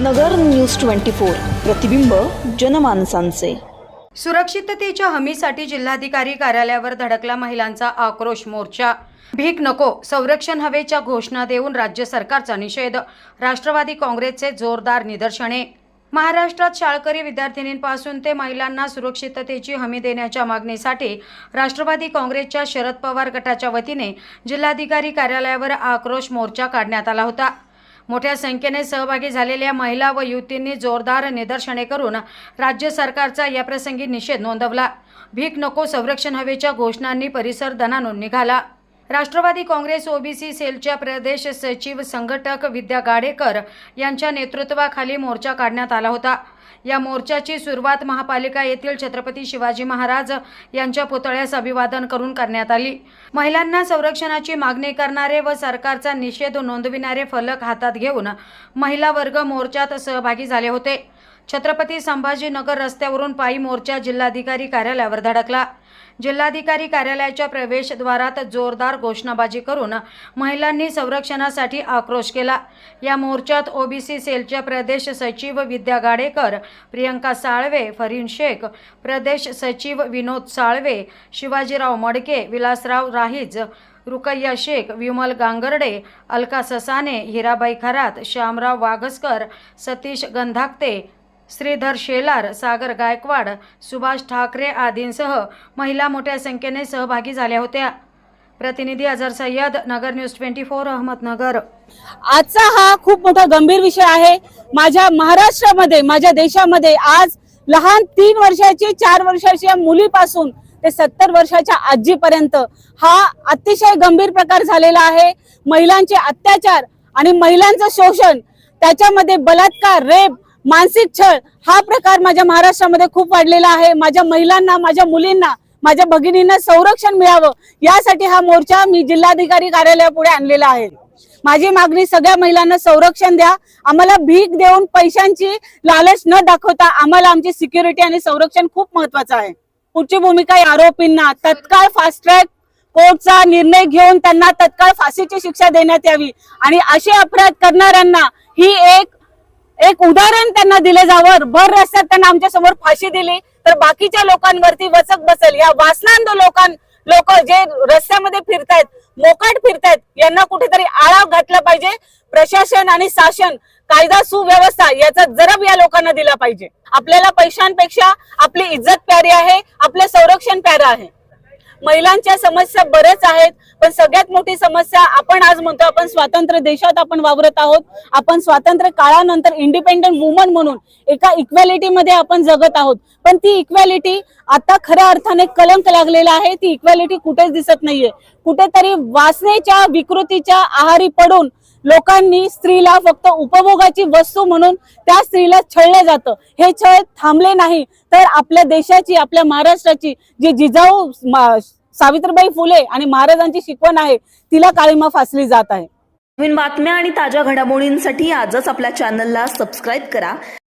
नगर news twenty four प्रतिबिंब जनमानसांचे. सुरक्षिततेच्या हमीसाठी जिल्हाधिकारी कार्यालयावर धडकला महिलांचा आक्रोश मोर्चा. भीक नको संरक्षण हवेच्या घोषणा देऊन राज्य सरकारचा निषेध राष्ट्रवादी काँग्रेसचे जोरदार निदर्शने. महाराष्ट्रात शाळकरी विद्यार्थिनींपासून ते महिलांना सुरक्षिततेची हमी देण्याच्या मागणीसाठी राष्ट्रवादी काँग्रेसच्या शरद पवार गटाच्या वतीने जिल्हाधिकारी कार्यालयावर आक्रोश मोर्चा काढण्यात आला होता. मोठ्या संख्येने सहभागी झालेल्या महिला व युवतींनी जोरदार निदर्शने करून राज्य सरकारचा याप्रसंगी निषेध नोंदवला. भीक नको संरक्षण हवेच्या घोषणांनी परिसर दणानून निघाला. राष्ट्रवादी काँग्रेस ओबीसी सेलच्या प्रदेश सचिव संघटक विद्या गाडेकर यांच्या नेतृत्वाखाली मोर्चा काढण्यात आला होता. या मोर्चाची सुरुवात महापालिका येथील छत्रपती शिवाजी महाराज यांच्या पुतळ्यास अभिवादन करून करण्यात आली. महिलांना संरक्षणाची मागणी करणारे व सरकारचा निषेध नोंदविणारे फलक हातात घेऊन महिला वर्ग मोर्चात सहभागी झाले होते. छत्रपती संभाजीनगर रस्त्यावरून पायी मोर्चा जिल्हाधिकारी कार्यालयावर धडकला. जिल्हाधिकारी कार्यालयाच्या प्रवेशद्वारात जोरदार घोषणाबाजी करून महिलांनी संरक्षणासाठी आक्रोश केला. या मोर्चात ओबीसी सेलच्या प्रदेश सचिव विद्या गाडेकर प्रियंका साळवे फरीन शेख प्रदेश सचिव विनोद साळवे शिवाजीराव मडके विलासराव राहीज रुकय्या शेख विमल गांगर्डे अलका ससाने हिराबाई खरात श्यामराव वाघसकर सतीश गंधाकते श्रीधर शेलार सागर गायकवाड सुभाष ठाकरे आदींसह महिला मोठ्या संख्येने सहभागी झाल्या होत्या. प्रतिनिधी Azhar Sayyad Nagar news twenty four Ahmednagar. आजचा हा खूप मोठा गंभीर विषय आहे. माझ्या महाराष्ट्रामध्ये माझ्या देशामध्ये आज लहान तीन वर्षाची चार वर्षाच्या मुलीपासून ते सत्तर वर्षाच्या आजीपर्यंत हा अतिशय गंभीर प्रकार झालेला आहे. महिलांचे अत्याचार आणि महिलांचं शोषण त्याच्यामध्ये बलात्कार रेप मानसिक छळ हा प्रकार माझ्या महाराष्ट्रामध्ये खूप वाढलेला आहे. माझ्या महिलांना माझ्या मुलींना माझ्या भगिनींना संरक्षण मिळावं यासाठी हा मोर्चा मी जिल्हाधिकारी कार्यालयापुढे आणलेला आहे. माझी मागणी सगळ्या महिलांना संरक्षण द्या. आम्हाला भीक देऊन पैशांची लालच न दाखवता आम्हाला आमची सिक्युरिटी आणि संरक्षण खूप महत्वाचं आहे. पुढची भूमिका या आरोपींना. तत्काळ फास्ट ट्रॅक कोर्टचा निर्णय घेऊन त्यांना तत्काळ फाशीची शिक्षा देण्यात यावी आणि असे अपराध करणाऱ्यांना ही एक एक उदाहरण त्यांना दिले जावं भर रस्त्यात त्यांना आमच्यासमोर फाशी दिली तर बाकीच्या लोकांवरती वचक बसेल. या वासनांद लोकां लोक जे रस्त्यामध्ये फिरतायत मोकाट फिरतायत यांना कुठेतरी आळा घातला पाहिजे. प्रशासन आणि शासन कायदा सुव्यवस्था याचा जरब या लोकांना दिला पाहिजे. आपल्याला पैशांपेक्षा आपली इज्जत प्यारी आहे आपलं संरक्षण प्यारं आहे. महिलांच्या समस्या बरेच आहेत पण सगळ्यात मोठी समस्या आपण आज म्हणतो आपण स्वातंत्र्य देशात आपण वावरत आहोत. आपण स्वातंत्र्य काळानंतर इंडिपेंडंट वुमन म्हणून एका इक्वॅलिटी मध्ये आपण जगत आहोत. पण ती इक्वॅलिटी आता खऱ्या अर्थाने कलंक लागलेला आहे ती इक्वॅलिटी कुठेच दिसत नाहीये. कुठेतरी वासनेच्या विकृतीच्या आहारी पडून लोकांनी स्त्रीला फक्त उपभोगाची वस्तू म्हणून त्या स्त्रीला छळलं जातं. हे छळ थांबले नाही. तर आपल्या देशाची आपल्या महाराष्ट्राची जी जिजाऊ सावित्रीबाई फुले आणि महाराजांची शिकवण आहे तिला काळीमा फासली जात आहे. नवीन बातम्या आणि ताज्या घडामोडींसाठी आजच आपल्या चॅनलला सबस्क्राईब करा.